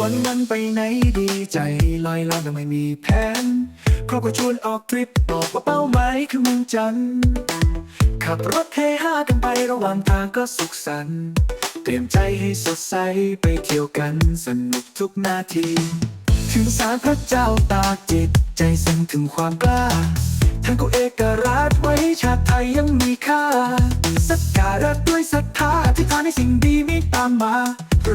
วันวันไปไหนดีใจลอยลอยยังไม่มีแผนครอบครัวชวนออกทริปบอกว่าเป้าหมายคือเมืองจันทร์ขับรถเฮฮากันไประหว่างทางก็สุขสันต์เตรียมใจให้สดใสไปเที่ยวกันสนุกทุกนาที ถึงสารพระเจ้าตากจิต ใจสั่งถึงความกล้าท่านก็เอกราชไว้ชาติไทยยังมีค่าสักการะด้วยศรัทธาที่ทานให้สิ่งดีมีตามมา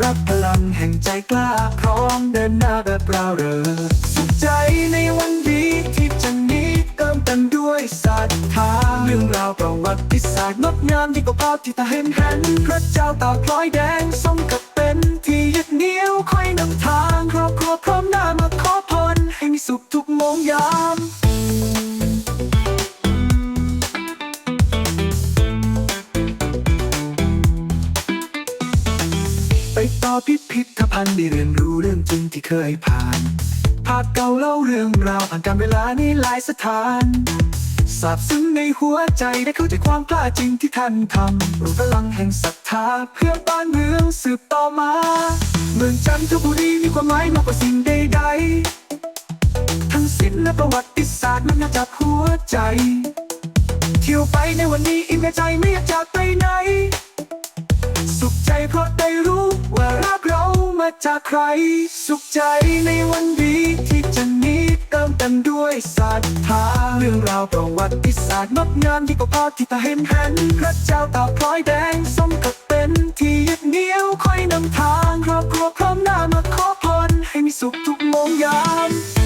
รับพลังแห่งใจกล้า พร้อมเดินหน้าแบบราเริงสุขใจในวันดีที่จะนี้เติมเต็มด้วยศรัทธาเรื่องราวประวัติศาสตร์งดงามยิ่งกว่าภาพที่ตาเห็นเห็นพระเจ้าตาพลอยแดงทรงกับเป็นที่ยึดเหนี่ยวคอยนำทางครอบครัวพร้อมหน้ามาขอพรให้มีสุขทุกโมงยาม พิพิธภัณฑ์ได้เรียนรู้เรื่องจริงที่เคยผ่าน ภาพเก่าเล่าเรื่องราวผ่านการเวลานี้หลายสถานสาบซึ้งในหัวใจได้เข้าใจความกล้าจริงที่ท่านทำรู้พลังแห่งศรัทธาเพื่อบ้านเมืองสืบต่อมา เมืองจันทบุรีมีความหมายมากกว่าสิ่งใดๆ ทั้งศิลป์และประวัติศาสตร์มันมาจากหัวใจ เที่ยวไปในวันนี้อิ่มในใจไม่อยากจาก จากใคร สุขใจในวันดีที่จะนี้เติมเต็มด้วยศรัทธาเรื่องราวประวัติศาสตร์งดงามยิ่งกว่าภาพที่ตาเห็นเห็นพระเจ้าตากพลอยแดงสมกับเป็นที่ยึดเหนี่ยวคอยนำทางครอบครัวพร้อมหน้ามาขอพรให้มีสุขทุกโมงยาม